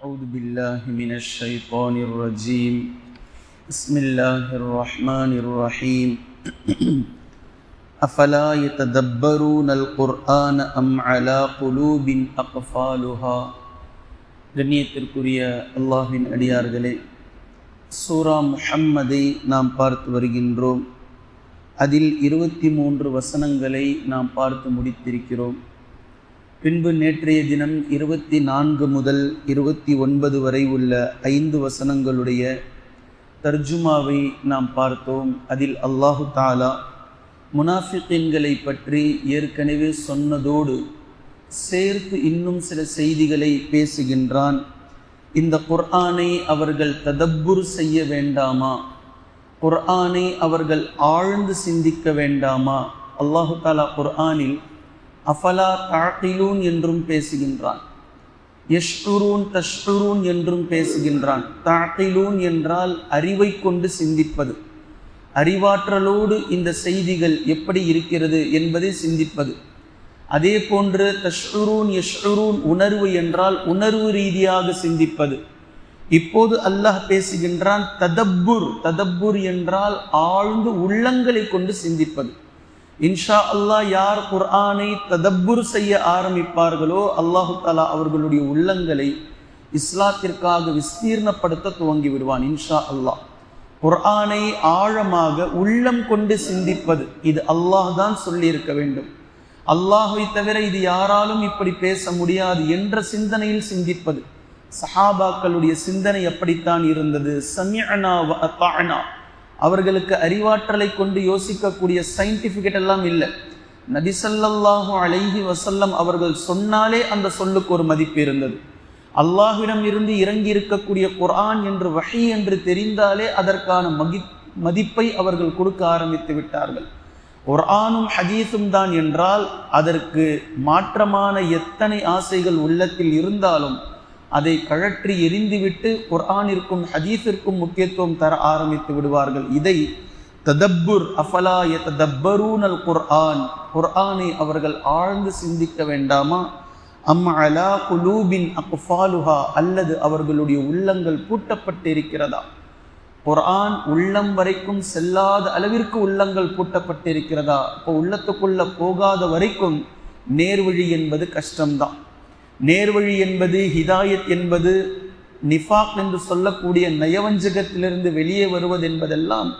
أعوذ بالله من الشيطان الرجيم بسم الله الرحمن الرحيم أفلا يتدبرون القرآن أم على قلوب أقفالها கண்ணியத்திற்குரிய அல்லாஹின் அடியார்களே சூரா முஹம்மதை நாம் பார்த்து வருகின்றோம் அதில் இருபத்தி மூன்று வசனங்களை நாம் பார்த்து முடித்திருக்கிறோம் பின்பு நேற்றைய தினம் இருபத்தி நான்கு முதல் இருபத்தி ஒன்பது வரை உள்ள ஐந்து வசனங்களுடைய தர்ஜுமாவை நாம் பார்த்தோம். அதில் அல்லாஹு தாலா முனாஃபிகின்களை பற்றி ஏற்கனவே சொன்னதோடு சேர்த்து இன்னும் சில செய்திகளை பேசுகின்றான். இந்த குர்ஆனை அவர்கள் ததப்புர் செய்ய வேண்டாமா? குர்ஆனை அவர்கள் ஆழ்ந்து சிந்திக்க வேண்டாமா? அல்லாஹு தாலா குர்ஆனில் அஃபலா தாக்கிலூன் என்றும் பேசுகின்றான். யஷ்குரூன் தஷ்குரூன் என்றும் பேசுகின்றான். தாக்கிலூன் என்றால் அறிவை கொண்டு சிந்திப்பது. அறிவாற்றலோடு இந்த செய்திகள் எப்படி இருக்கிறது என்பதை சிந்திப்பது. அதே போன்று தஷ்குரூன் யஷ்குரூன் உணர்வு என்றால் உணர்வு ரீதியாக சிந்திப்பது. இப்போது அல்லாஹ் பேசுகின்றான் ததப்புர் ததப்புர் என்றால் ஆழ்ந்து உள்ளங்களை கொண்டு சிந்திப்பது. இன்ஷா அல்லாஹ் யார் குர்ஆனை ததப்புர் செய்ய ஆரம்பிப்பார்களோ அல்லாஹு தாலா அவர்களுடைய உள்ளங்களை இஸ்லாத்திற்காக விஸ்தீர்ணப்படுத்த துவங்கி விடுவான் இன்ஷா அல்லாஹ் குர்ஆனை ஆழமாக உள்ளம் கொண்டு சிந்திப்பது இது அல்லாஹ் தான் சொல்லியிருக்க வேண்டும். அல்லாஹை தவிர இது யாராலும் இப்படி பேச முடியாது என்ற சிந்தனையில் சிந்திப்பது. சஹாபாக்களுடைய சிந்தனை அப்படித்தான் இருந்தது. சமியனா அவர்களுக்கு அறிவாற்றலை கொண்டு யோசிக்கக்கூடிய சயின்டிஃபிகேட் எல்லாம் இல்லை. நபிசல்லாஹு அலைஹி வசல்லம் அவர்கள் சொன்னாலே அந்த சொல்லுக்கு ஒரு மதிப்பு இருந்தது. அல்லாஹ்விடம் இருந்து இறங்கி இருக்கக்கூடிய குர்ஆன் என்று வஹி என்று தெரிந்தாலே அதற்கான மகி மதிப்பை அவர்கள் கொடுக்க ஆரம்பித்து விட்டார்கள். குர்ஆனும் ஹதீஸும் தான் என்றால் அதற்கு மாற்றமான எத்தனை ஆசைகள் உள்ளத்தில் இருந்தாலும் அதை கழற்றி எரிந்துவிட்டு குர்ஆனிற்கும் ஹதீஸிற்கும் முக்கியத்துவம் தர ஆரம்பித்து விடுவார்கள். இதை ததப்புர் அஃபலா ததப்பரூன் அல் குர்ஆன் குர்ஆனை அவர்கள் ஆழ்ந்து சிந்திக்க வேண்டாமா? அம் அலா குலூபின் அக்ஃபாலுஹா அல்லது அவர்களுடைய உள்ளங்கள் பூட்டப்பட்டிருக்கிறதா? குர்ஆன் உள்ளம் வரைக்கும் செல்லாத அளவிற்கு உள்ளங்கள் பூட்டப்பட்டிருக்கிறதா? இப்போ உள்ளத்துக்குள்ள போகாத வரைக்கும் நேர்வழி என்பது கஷ்டம்தான். நேர்வழி என்பது ஹிதாயத் என்பது நிஃபாக் என்று சொல்லக்கூடிய நயவஞ்சகத்திலிருந்து வெளியே வருவது என்பதெல்லாம்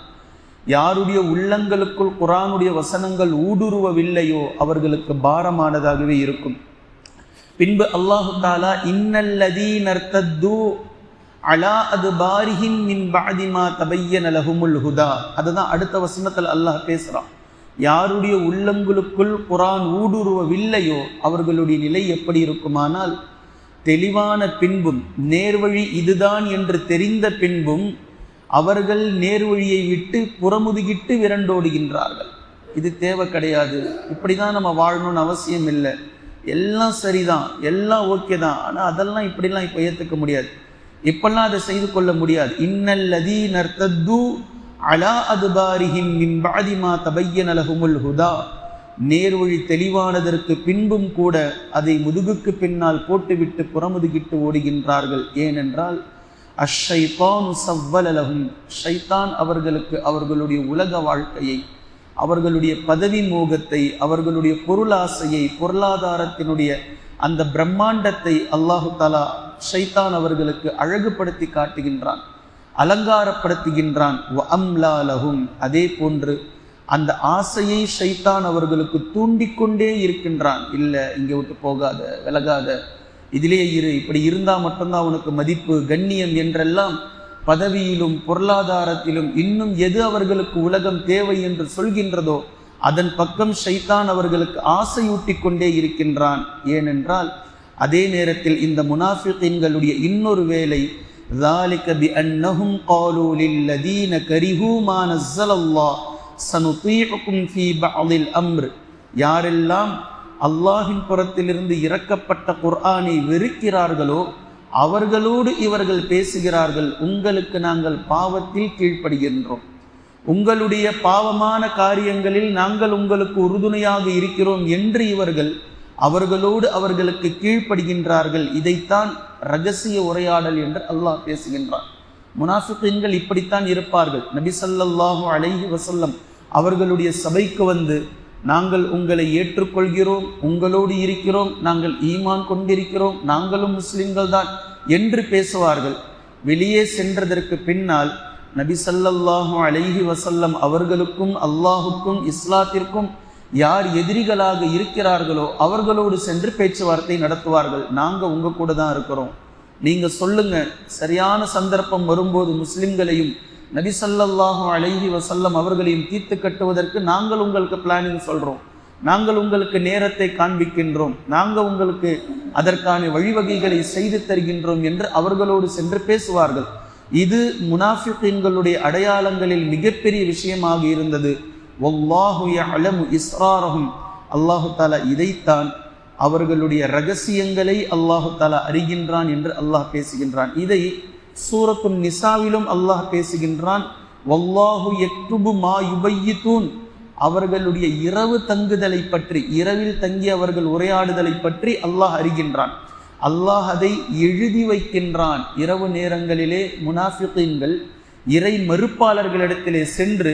யாருடைய உள்ளங்களுக்குள் குரானுடைய வசனங்கள் ஊடுருவவில்லையோ அவர்களுக்கு பாரமானதாகவே இருக்கும். பின்பு அல்லாஹு தாலா இன்னல்லதீ நர்த்தத்து அலா அது பாரிஹின் மின் பாதிமா தபையன லஹுமுல் ஹுதா. அதுதான் அடுத்த வசனத்தில் அல்லாஹ் பேசுகிறான் யாருடைய உள்ளங்களுக்குள் குரான் ஊடுருவவில்லையோ அவர்களுடைய நிலை எப்படி இருக்குமானால் தெளிவான பின்பும் நேர்வழி இதுதான் என்று தெரிந்த பின்பும் அவர்கள் நேர்வழியை விட்டு புறமுதுகிட்டு விரண்டோடுகின்றார்கள். இது தேவை கிடையாது. இப்படி தான் நம்ம வாழணும்னு அவசியம் இல்லை. எல்லாம் சரிதான். எல்லாம் ஓகே தான். ஆனால் அதெல்லாம் இப்படிலாம் இப்போ ஏற்றுக்க முடியாது. இப்பெல்லாம் அதை செய்து கொள்ள முடியாது. இன்னல்லதி நர்த்தத்து அலா அதுபாரிஹிம் மின் பாதிமா தபையன் அலகுமுல் ஹுதா. நேர்வழி தெளிவானதற்கு பின்பும் கூட அதை முதுகுக்கு பின்னால் போட்டுவிட்டு புறமுதுகிட்டு ஓடுகின்றார்கள். ஏனென்றால் அஷைதான் சவ்வலலகும் ஷைத்தான் அவர்களுக்கு அவர்களுடைய உலக வாழ்க்கையை அவர்களுடைய பதவி மோகத்தை அவர்களுடைய பொருளாசையை பொருளாதாரத்தினுடைய அந்த பிரம்மாண்டத்தை அல்லாஹு தாலா ஷைத்தான் அவர்களுக்கு அழகுபடுத்தி காட்டுகின்றான். அலங்காரப்படுத்துகின்றான். அம்லாலகும் அதே போன்று அந்த ஆசையை ஷைத்தான் அவர்களுக்கு தூண்டிக்கொண்டே இருக்கின்றான். இல்லை இங்கே விட்டு போகாத விலகாத. இதிலே இரு. இப்படி இருந்தால் மட்டும்தான் உனக்கு மதிப்பு கண்ணியம் என்றெல்லாம் பதவியிலும் பொருளாதாரத்திலும் இன்னும் எது அவர்களுக்கு உலகம் தேவை என்று சொல்கின்றதோ அதன் பக்கம் ஷைத்தான் அவர்களுக்கு ஆசையூட்டி கொண்டே இருக்கின்றான். ஏனென்றால் அதே நேரத்தில் இந்த முனாஃபிகளினுடைய இன்னொரு வேலை ذلك بأنهم قالوا للذين كرهوا ما نزل الله سنطيعكم في بعض الأمر யாரெல்லாம் அல்லாஹின் புறத்திலிருந்து இறக்கப்பட்ட குர்ஆனை வெறுக்கிறார்களோ அவர்களோடு இவர்கள் பேசுகிறார்கள் உங்களுக்கு நாங்கள் பாவத்தில் கீழ்ப்படுகின்றோம் உங்களுடைய பாவமான காரியங்களில் நாங்கள் உங்களுக்கு உறுதுணையாக இருக்கிறோம் என்று இவர்கள் அவர்களோடு அவர்களுக்கு கீழ்ப்படுகின்றார்கள். இதைத்தான் ரகசிய உரையாடல் என்று அல்லாஹ் பேசுகின்றான். முனாஃபிகீன்கள் இப்படித்தான் இருப்பார்கள். நபி சல்லாஹூ அலைஹி வசல்லம் அவர்களுடைய சபைக்கு வந்து நாங்கள் உங்களை ஏற்றுக்கொள்கிறோம் உங்களோடு இருக்கிறோம் நாங்கள் ஈமான் கொண்டிருக்கிறோம் நாங்களும் முஸ்லிம்கள் தான் என்று பேசுவார்கள். வெளியே சென்றதற்கு பின்னால் நபி சல்லல்லாஹூ அலைஹி வசல்லம் அவர்களுக்கும் அல்லாஹுக்கும் இஸ்லாத்திற்கும் யார் எதிரிகளாக இருக்கிறார்களோ அவர்களோடு சென்று பேச்சுவார்த்தை நடத்துவார்கள். நாங்கள் உங்கள் கூட தான் இருக்கிறோம். நீங்கள் சொல்லுங்க. சரியான சந்தர்ப்பம் வரும்போது முஸ்லிம்களையும் நபி அழகி வசல்லம் அவர்களையும் தீர்த்து கட்டுவதற்கு நாங்கள் உங்களுக்கு பிளானிங் சொல்கிறோம் நாங்கள் உங்களுக்கு நேரத்தை காண்பிக்கின்றோம். நாங்கள் உங்களுக்கு அதற்கான வழிவகைகளை செய்து தருகின்றோம் என்று அவர்களோடு சென்று பேசுவார்கள். இது முனாஃபிகீன்களுடைய அடையாளங்களில் மிகப்பெரிய விஷயமாக இருந்தது. ஒல்லாஹு அலமு இஸ்ராரஹும். அல்லாஹு தாலா இதைத்தான் அவர்களுடைய ரகசியங்களை அல்லாஹு தாலா அறிகின்றான் என்று அல்லாஹ் பேசுகின்றான். இதை சூரத்துன் நிசாவிலும் அல்லாஹ் பேசுகின்றான். வல்லாஹு யக்துபு மா யுபையித்தூன் அவர்களுடைய இரவு தங்குதலை பற்றி இரவில் தங்கி அவர்கள் உரையாடுதலை பற்றி அல்லாஹ் அறிகின்றான். அல்லாஹ் அதை எழுதி வைக்கின்றான். இரவு நேரங்களிலே முனாஃபிகீன்கள் இறை மறுப்பாளர்களிடத்திலே சென்று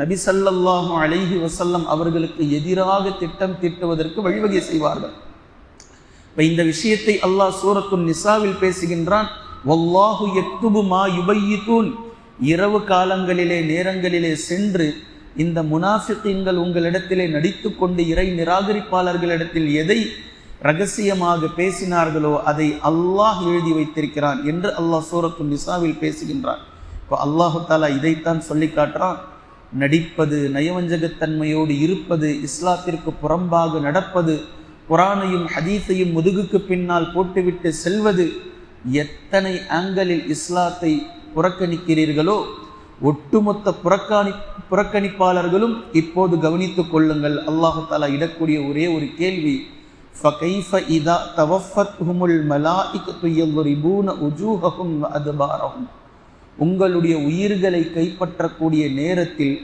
நபி ஸல்லல்லாஹு அலைஹி வசல்லம் அவர்களுக்கு எதிராக திட்டம் தீட்டுவதற்கு வழிவகை செய்வார்கள். இப்ப இந்த விஷயத்தை அல்லாஹ் சூரத்துன் நிசாவில் பேசுகின்றான் வல்லாஹு யக்துபு மா யுபையித்தூன் இரவு காலங்களிலே நேரங்களிலே சென்று இந்த முனாஃபிக்கீன்கள் உங்களிடத்திலே நடித்து கொண்டு இறை நிராகரிப்பாளர்களிடத்தில் எதை ரகசியமாக பேசினார்களோ அதை அல்லாஹ் எழுதி வைத்திருக்கிறான் என்று அல்லாஹ் சூரத்து நிசாவில் பேசுகின்றான். இப்போ அல்லாஹு தாலா இதைத்தான் சொல்லி காட்டுறான். நடிப்பது நயவஞ்சகத்தன்மையோடு இருப்பது இஸ்லாத்திற்கு புறம்பாக நடப்பது குரானையும் ஹதீஸையும் முதுகுக்கு பின்னால் போட்டுவிட்டு செல்வது எத்தனை ஆங்கலில் இஸ்லாத்தை புறக்கணிக்கிறீர்களோ ஒட்டுமொத்த புறக்கணி புறக்கணிப்பாளர்களும் இப்போது கவனித்துக் கொள்ளுங்கள். அல்லாஹு தாலா இடக்கூடிய ஒரே ஒரு கேள்வி ஃபகைஃப இதா தவஃபத் ஹுமுல் மலாய்க் பூன உஜூஹகும் அதுபாரகும் உங்களுடைய உயிர்களை கைப்பற்றக்கூடிய நேரத்தில்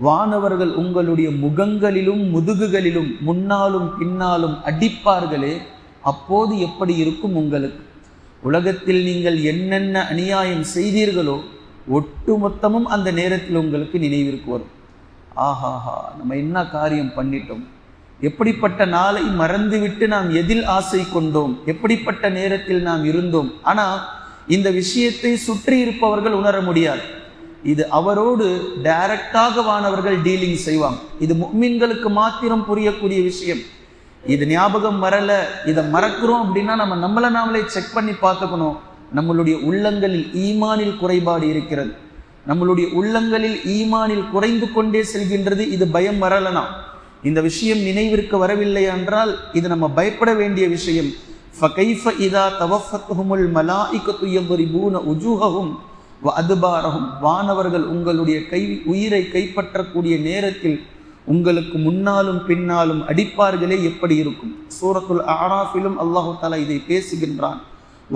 வானவர்கள் உங்களுடைய முகங்களிலும் முதுகுகளிலும் முன்னாலும் பின்னாலும் அடிப்பார்களே அப்போது எப்படி இருக்கும் உங்களுக்கு? உலகத்தில் நீங்கள் என்னென்ன அநியாயம் செய்தீர்களோ ஒட்டுமொத்தமும் அந்த நேரத்தில் உங்களுக்கு நினைவிற்கு வரும். ஆஹாஹா நம்ம என்ன காரியம் பண்ணிட்டோம்? எப்படிப்பட்ட நாளை மறந்துவிட்டு நாம் எதில் ஆசை கொண்டோம்? எப்படிப்பட்ட நேரத்தில் நாம் இருந்தோம்? ஆனால் இந்த விஷயத்தை சுற்றி இருப்பவர்கள் உணர முடியாது. இது அவரோடு டைரக்டாக வானவர்கள் டீலிங் செய்வாங்க. இது முக்மீன்களுக்கு மாத்திரம் புரியக்கூடிய விஷயம். இது ஞாபகம் வரல இதை மறக்கிறோம் அப்படின்னா நம்ம நம்மளை நாமளே செக் பண்ணி பார்த்துக்கணும். நம்மளுடைய உள்ளங்களில் ஈமானில் குறைபாடு இருக்கிறது. நம்மளுடைய உள்ளங்களில் ஈமானில் குறைந்து கொண்டே செல்கின்றது இது பயம் வரலனா. இந்த விஷயம் நினைவிற்கு வரவில்லை என்றால் இது நம்ம பயப்பட வேண்டிய விஷயம். ஃபகைஃப இதா தவஃபத்துஹுமுல் மலாய்க்கத்து எவ்வரிபூன உஜூஹகும் அதுபாரகும் வானவர்கள் உங்களுடைய கை உயிரை கைப்பற்றக்கூடிய நேரத்தில் உங்களுக்கு முன்னாலும் பின்னாலும் அடிப்பார்களே எப்படி இருக்கும்? சூரத்துல் ஆராஃபிலும் அல்லாஹு தலா இதை பேசுகின்றான்.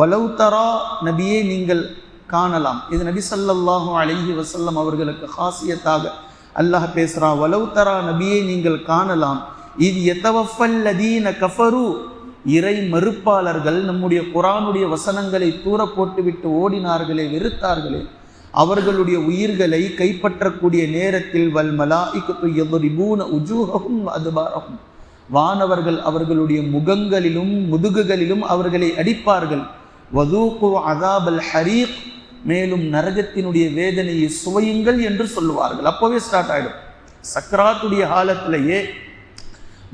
வலவு தரா நபியே நீங்கள் காணலாம். இது நபி சல்லாஹூ அலஹி வசல்லம் அவர்களுக்கு ஹாசியத்தாக அல்லாஹ் பேசுகிறான் வலவு தரா நபியை நீங்கள் காணலாம். இது எத்தவஃபல்லதீன கஃபரு இறை மறுப்பாளர்கள் நம்முடைய குரானுடைய வசனங்களை தூர போட்டுவிட்டு ஓடினார்களே வெறுத்தார்களே. அவர்களுடைய உயிர்களை கைப்பற்றக்கூடிய நேரத்தில் வல் மலாஇக்கத்து எவ்வரிபூன உஜூஹகும் அதுபாரகும் வானவர்கள் அவர்களுடைய முகங்களிலும் முதுகுகளிலும் அவர்களை அடிப்பார்கள். வதூக்கு அதாபல் ஹரீக். மேலும் நரகத்தினுடைய வேதனையை சுவையுங்கள் என்று சொல்லுவார்கள். அப்போவே ஸ்டார்ட் ஆகிடும் சக்கராத்துடைய காலத்திலேயே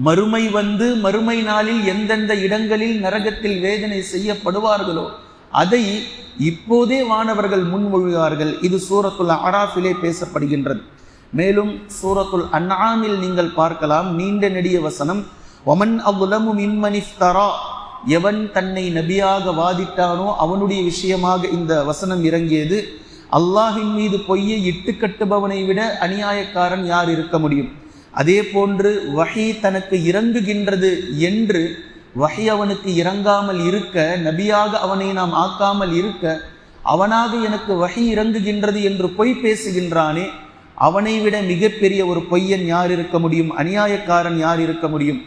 மறுமை வந்து மறுமை நாளில் எந்தெந்த இடங்களில் நரகத்தில் வேதனை செய்யப்படுவார்களோ அதை இப்போதே வானவர்கள் முன்மொழிவார்கள் இது சூரத்துல் அராஃபிலே பேசப்படுகின்றது. மேலும் சூரத்துல் அன்ஆமில் நீங்கள் பார்க்கலாம் நீண்ட நெடிய வசனம் ஒமன் அவ்வுலமு மின்மனிஃப்தரா எவன் தன்னை நபியாக வாதிட்டானோ அவனுடைய விஷயமாக இந்த வசனம் இறங்கியது. அல்லாஹின் மீது பொய்யை இட்டு கட்டுபவனை விட அநியாயக்காரன் யார் இருக்க முடியும்? அதே போன்று வஹி தனக்கு இறங்குகின்றது என்று வஹி அவனுக்கு இறங்காமல் இருக்க நபியாக அவனை நாம் ஆக்காமல் இருக்க அவனாக எனக்கு வகை இறங்குகின்றது என்று பொய் பேசுகின்றானே அவனை விட மிகப்பெரிய ஒரு பொய்யன் யார் இருக்க முடியும்? அநியாயக்காரன் யார் இருக்க முடியும்?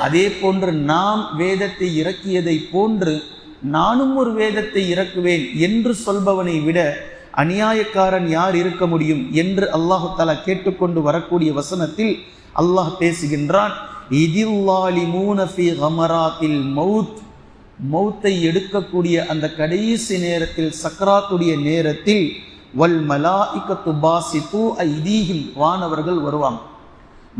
அதே போன்று நாம் வேதத்தை இறக்கியதை போன்று நானும் ஒரு வேதத்தை இறக்குவேன் என்று சொல்பவனை விட அநியாயக்காரன் யார் இருக்க முடியும் என்று அல்லாஹு தாலா கேட்டுக்கொண்டு வரக்கூடிய வசனத்தில் அல்லாஹ் பேசுகின்றான் மவுத் மௌத்தை எடுக்கக்கூடிய அந்த கடைசி நேரத்தில் சக்கராத்துடைய நேரத்தில் வல் மலாஇக்கத்து பாசித்து வானவர்கள் வருவாங்க.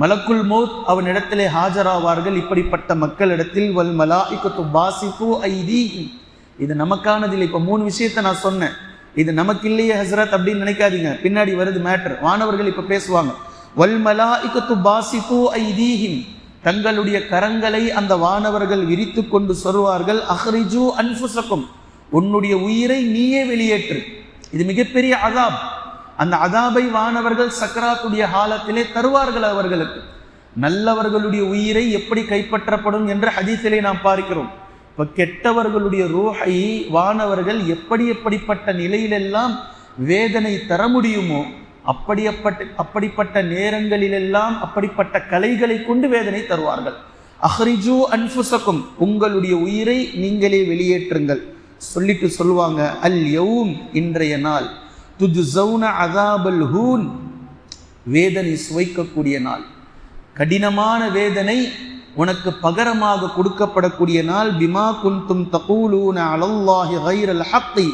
மலக்குல் மௌத் அவனிடத்திலே ஹாஜராவார்கள். இப்படிப்பட்ட மக்களிடத்தில் வல் மலாஇக்கத்து பாசித்து ஐதீஹிம். இது நமக்கானதில் இப்போ மூணு விஷயத்தை நான் சொன்னேன். இது நமக்கு இல்லையே ஹசரத் அப்படின்னு நினைக்காதீங்க. பின்னாடி வருது மேட்டர் வானவர்கள் இப்போ பேசுவாங்க. வல்மலா இக்கத்து பாசித்து ஐதீஹிம். தங்களுடைய கரங்களை அந்த வானவர்கள் விரித்து கொண்டு சொல்வார்கள் அஹ்ரிஜு அன்புசக்கும் உன்னுடைய உயிரை நீயே வெளியேற்று. இது மிகப்பெரிய அதாப். அந்த அதாபை வானவர்கள் சக்கராத்துடைய காலத்திலே தருவார்கள் அவர்களுக்கு. நல்லவர்களுடைய உயிரை எப்படி கைப்பற்றப்படும் என்று ஹதீசிலே நாம் பார்க்கிறோம். இப்போ கெட்டவர்களுடைய ரூஹை வானவர்கள் எப்படி எப்படிப்பட்ட நிலையிலெல்லாம் வேதனை தர முடியுமோ அப்படியப்பட்ட அப்படிப்பட்ட நேரங்களிலெல்லாம் அப்படிப்பட்ட கலைகளை கொண்டு வேதனை தருவார்கள். அஹ்ரிஜு அன்புசக்கும் உங்களுடைய உயிரை நீங்களே வெளியேற்றுங்கள். சொல்லிட்டு சொல்லுவாங்க அல் யவும் இன்றைய நாள். துது ஜவுன அதாபல் ஹூன் வேதனை சுவைக்கக்கூடிய நாள். கடினமான வேதனை உனக்கு பகரமாக கொடுக்கப்படக்கூடிய நாள் பிமா குந்தும் தகூலூன அலல்லாஹி கைரல் ஹக்கி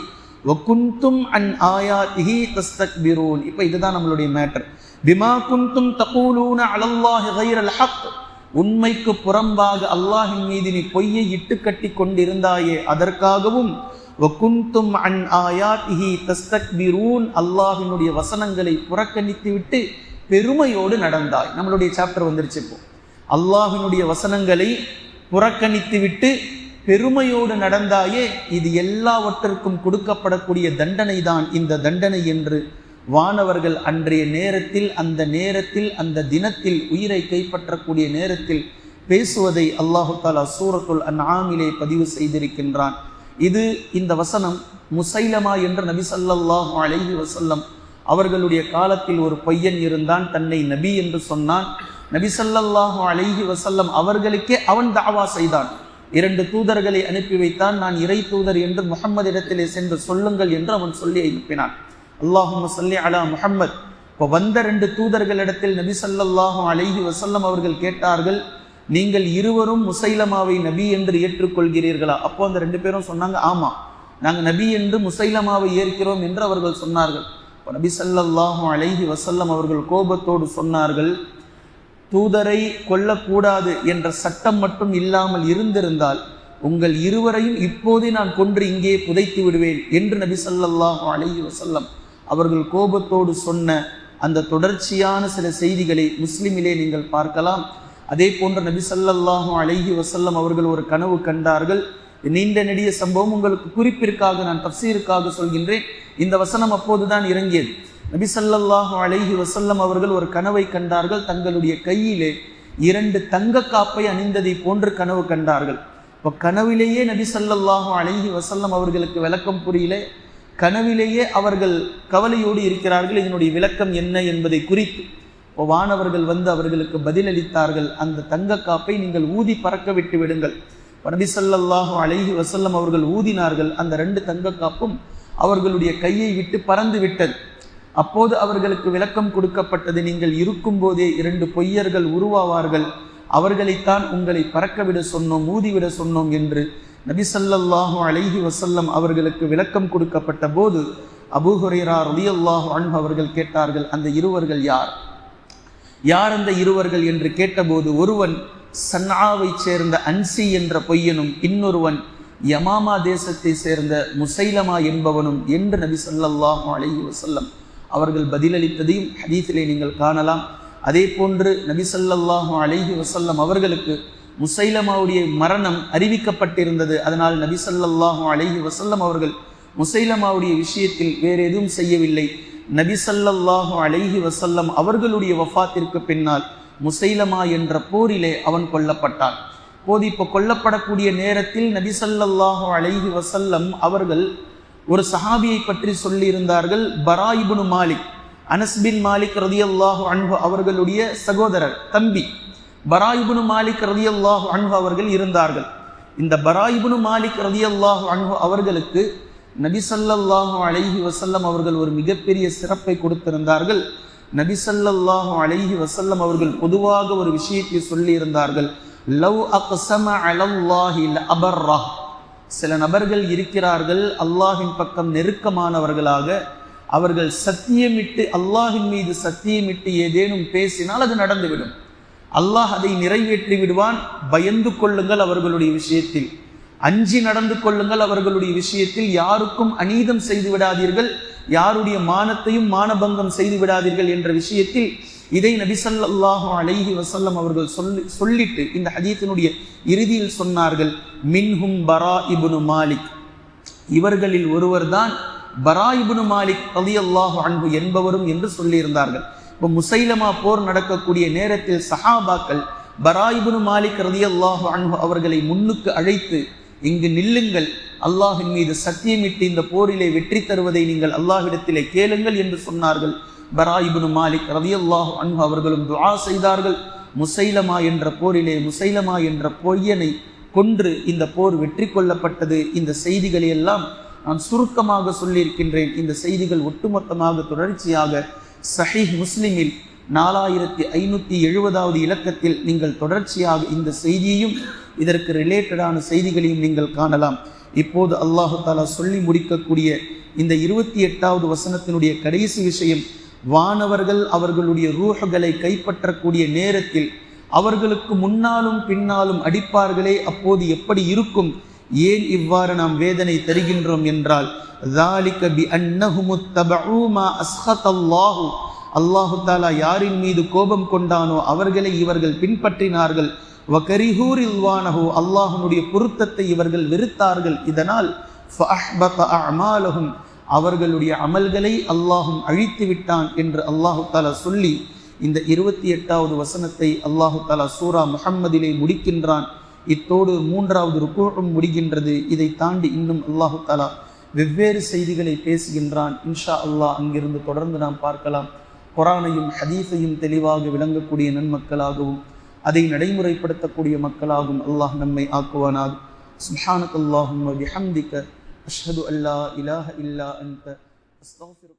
வகுந்தும் அன் ஆயாத்திஹி தஸ்தக்பிரூன். இப்போ இதுதான் நம்மளுடைய மேட்டர். பிமா குந்தும் தகூலூன அலல்லாஹி கைரல் ஹக் உண்மைக்கு புறம்பாக அல்லாஹின் மீது நீ பொய்யை இட்டு கட்டி கொண்டிருந்தாயே அதற்காகவும் வக்குந்தும் அன் ஆயாத்திஹி தஸ்தக்பிரூன். அல்லாஹினுடைய வசனங்களை புறக்கணித்து விட்டு பெருமையோடு நடந்தாய். நம்மளுடைய சாப்டர் வந்துருச்சு இப்போ. அல்லாஹினுடைய வசனங்களை புறக்கணித்துவிட்டு பெருமையோடு நடந்தாயே இது எல்லாவற்றிற்கும் கொடுக்கப்படக்கூடிய தண்டனை தான் இந்த தண்டனை என்று வானவர்கள் அன்றைய நேரத்தில் அந்த நேரத்தில் அந்த தினத்தில் உயிரை கைப்பற்றக்கூடிய நேரத்தில் பேசுவதை அல்லாஹு தாலா சூரத்துல் அன் ஆமிலே பதிவு செய்திருக்கின்றான். இது இந்த வசனம் முசைலமா என்ற நபி சல்லாஹு அலைஹி வசல்லம் அவர்களுடைய காலத்தில் ஒரு பையன் இருந்தான். தன்னை நபி என்று சொன்னான். நபிசல்லாஹு அலைஹி வசல்லம் அவர்களுக்கே அவன் தாவா செய்தான். இரண்டு தூதர்களை அனுப்பி வைத்தான். நான் இறை தூதர் என்று முகம்மது இடத்திலே சென்று சொல்லுங்கள் என்று அவன் சொல்லி அனுப்பினான். அல்லாஹும் சொல்லி அலா முகம்மது இப்போ வந்த ரெண்டு தூதர்களிடத்தில் நபி சல்லல்லாஹு அலைஹி வசல்லம் அவர்கள் கேட்டார்கள் நீங்கள் இருவரும் முசைலமாவை நபி என்று ஏற்றுக்கொள்கிறீர்களா? அப்போ அந்த ரெண்டு பேரும் சொன்னாங்க ஆமாம் நாங்கள் நபி என்று முசைலமாவை ஏற்கிறோம் என்று அவர்கள் சொன்னார்கள். இப்போ நபி சல்லாஹும் அலைஹி வசல்லம் அவர்கள் கோபத்தோடு சொன்னார்கள் தூதரை கொல்லக்கூடாது என்ற சட்டம் மட்டும் இல்லாமல் இருந்திருந்தால் உங்கள் இருவரையும் இப்போதே நான் கொன்று இங்கே புதைத்து விடுவேன் என்று நபி சல்லல்லாஹு அலி வசல்லம் அவர்கள் கோபத்தோடு சொன்ன அந்த தொடர்ச்சியான சில செய்திகளை முஸ்லிமிலே நீங்கள் பார்க்கலாம். அதே போன்ற நபி சல்லல்லாஹு அலைஹி வசல்லம் அவர்கள் ஒரு கனவு கண்டார்கள். நீண்ட நெடிய சம்பவம் உங்களுக்கு குறிப்பிற்காக நான் தப்சீருக்காக சொல்கின்றேன். இந்த வசனம் அப்போதுதான் இறங்கியது. நபி சல்லல்லாஹு அலைஹி வசல்லம் அவர்கள் ஒரு கனவை கண்டார்கள். தங்களுடைய கையிலே இரண்டு தங்க காப்பை அணிந்ததை போன்று கனவு கண்டார்கள். இப்போ கனவிலேயே நபி சல்லல்லாஹு அலைஹி வசல்லம் அவர்களுக்கு விளக்கம் புரியல. கனவிலேயே அவர்கள் கவலையோடு இருக்கிறார்கள். இதனுடைய விளக்கம் என்ன என்பதை குறித்து. இப்போ வானவர்கள் வந்து அவர்களுக்கு பதிலளித்தார்கள். அந்த தங்க காப்பை நீங்கள் ஊதி பறக்க விட்டு விடுங்கள். நபி சல்லல்லாஹு அலைஹி வசல்லம் அவர்கள் ஊதினார்கள். அந்த ரெண்டு தங்க காப்பும் அவர்களுடைய கையை விட்டு பறந்து விட்டது. அப்போது அவர்களுக்கு விளக்கம் கொடுக்கப்பட்டது நீங்கள் இருக்கும்போதே இரண்டு பொய்யர்கள் உருவாவார்கள். அவர்களைத்தான் உங்களை பறக்கவிட சொன்னோம் ஊதிவிட சொன்னோம் என்று நபிசல்லாஹு அழகி அலைஹி வசல்லம் அவர்களுக்கு விளக்கம் கொடுக்கப்பட்ட போது அபூஹுரேரா ரலியல்லாஹு அன்பு அவர்கள் கேட்டார்கள் அந்த இருவர்கள் யார்? யார் அந்த இருவர்கள்? என்று கேட்டபோது ஒருவன் சன்னாவைச் சேர்ந்த அன்சி என்ற பொய்யனும் இன்னொருவன் யமாமா தேசத்தை சேர்ந்த முசைலமா என்பவனும் என்று நபி சல்லல்லாஹு அலைஹி வசல்லம் அவர்கள் பதிலளித்ததையும் ஹதீஸிலே நீங்கள் காணலாம். அதே போன்று நபிசல்லாஹு அலைஹி வசல்லம் அவர்களுக்கு முசைலமாவுடைய மரணம் அறிவிக்கப்பட்டிருந்தது. அதனால் நபிசல்லாஹு அலைஹி வசல்லம் அவர்கள் முசைலமாவுடைய விஷயத்தில் வேறு எதுவும் செய்யவில்லை. நபிசல்லாஹு அலைஹி வசல்லம் அவர்களுடைய வஃபாத்திற்கு பின்னால் முசைலமா என்ற போரிலே அவன் கொல்லப்பட்டான். போது இப்போ கொல்லப்படக்கூடிய நேரத்தில் நபிசல்லாஹு அலைஹி வசல்லம் அவர்கள் ஒரு சஹாபியை பற்றி சொல்லியிருந்தார்கள் பராயிபுனு மாலிக். அனஸ்பின் மாலிக் மாலிக் ரதியல்லாஹு அன்பு அவர்களுடைய சகோதரர் தம்பி. பராயிபுனு மாலிக் ரதியல்லாஹு அன்பு அவர்கள் இருந்தார்கள். இந்த பராயிபுனு மாலிக் ரதியல்லாஹு அன்பு அவர்களுக்கு நபி ஸல்லல்லாஹு அலைஹி வசல்லம் அவர்கள் ஒரு மிகப்பெரிய சிறப்பை கொடுத்திருந்தார்கள். நபி ஸல்லல்லாஹு அலைஹி வசல்லம் அவர்கள் பொதுவாக ஒரு விஷயத்தை சொல்லியிருந்தார்கள். லவ் அக்சம அலல்லாஹி அபர்ரா சில நபர்கள் இருக்கிறார்கள் அல்லாஹின் பக்கம் நெருக்கமானவர்களாக. அவர்கள் சத்தியமிட்டு அல்லாஹின் மீது சத்தியமிட்டு ஏதேனும் பேசினால் அது நடந்துவிடும். அல்லாஹ் அதை நிறைவேற்றி விடுவான். பயந்து கொள்ளுங்கள் அவர்களுடைய விஷயத்தில். அஞ்சி நடந்து கொள்ளுங்கள் அவர்களுடைய விஷயத்தில். யாருக்கும் அநீதம் செய்து விடாதீர்கள். யாருடைய மானத்தையும் மானபங்கம் செய்து விடாதீர்கள் என்ற விஷயத்தில் இதை நபி ஸல்லல்லாஹு அலைஹி வசல்லம் அவர்கள் சொல்லி சொல்லிட்டு இந்த ஹதீத்தினுடைய இறுதியில் சொன்னார்கள் மின்ஹும் பரா இபுனு மாலிக். இவர்களில் ஒருவர்தான் பரா இபுனு மாலிக் ரலியல்லாஹு அன்பு என்பவரும் என்று சொல்லியிருந்தார்கள். இப்போ முசைலமா போர் நடக்கக்கூடிய நேரத்தில் சஹாபாக்கள் பரா இபுனு மாலிக் ரலியல்லாஹு அன்பு அவர்களை முன்னுக்கு அழைத்து இங்கு நில்லுங்கள் அல்லாஹின் மீது சத்தியமிட்டு இந்த போரிலே வெற்றி தருவதை நீங்கள் அல்லாஹிடத்திலே கேளுங்கள் என்று சொன்னார்கள். பராயிபுனு மாலிக் ரலியல்லாஹு அன்பு அவர்களும் துஆ செய்தார்கள். முசைலமா என்ற போரிலே முசைலமா என்ற பொய்யனை கொன்று இந்த போர் வெற்றி கொள்ளப்பட்டது. இந்த செய்திகளை எல்லாம் நான் சுருக்கமாக சொல்லியிருக்கின்றேன். இந்த செய்திகள் ஒட்டுமொத்தமாக தொடர்ச்சியாக சஹீஹ் முஸ்லிமில் நாலாயிரத்தி ஐநூற்றி எழுபதாவது இலக்கத்தில் நீங்கள் தொடர்ச்சியாக இந்த செய்தியையும் இதற்கு ரிலேட்டடான செய்திகளையும் நீங்கள் காணலாம். இப்போது அல்லாஹு தாலா சொல்லி முடிக்கக்கூடிய இந்த இருபத்தி எட்டாவது வசனத்தினுடைய கடைசி விஷயம் வானவர்கள் அவர்களுடைய ரூஹுகளை கைப்பற்றக்கூடிய நேரத்தில் அவர்களுக்கு முன்னாலும் பின்னாலும் அடிப்பார்களே அப்போது எப்படி இருக்கும்? ஏன் இவ்வாறு நாம் வேதனை தருகின்றோம் என்றால் அல்லாஹு தாலா யாரின் மீது கோபம் கொண்டானோ அவர்களை இவர்கள் பின்பற்றினார்கள். வகரிஹூர் இல்வானஹோ அல்லாஹனுடைய பொருத்தத்தை இவர்கள் வெறுத்தார்கள். இதனால் அவர்களுடைய அமல்களை அல்லாஹும் அழித்து விட்டான் என்று அல்லாஹு தாலா சொல்லி இந்த இருபத்தி எட்டாவது வசனத்தை அல்லாஹு தாலா சூரா முஹம்மதிலே முடிக்கின்றான். இத்தோடு மூன்றாவது ருக்கூழும் முடிகின்றது. இதை தாண்டி இன்னும் அல்லாஹு தாலா வெவ்வேறு செய்திகளை பேசுகின்றான். இன்ஷா அல்லாஹ் அங்கிருந்து தொடர்ந்து நாம் பார்க்கலாம். குரானையும் ஹதீஸையும் தெளிவாக விளங்கக்கூடிய நன்மக்களாகவும் அதை நடைமுறைப்படுத்தக்கூடிய மக்களாகவும் அல்லாஹ் நம்மை ஆக்குவானாக. சுப்ஹானக் அல்லாஹும்ம أشهد أن لا إله إلا أنت أستغفرك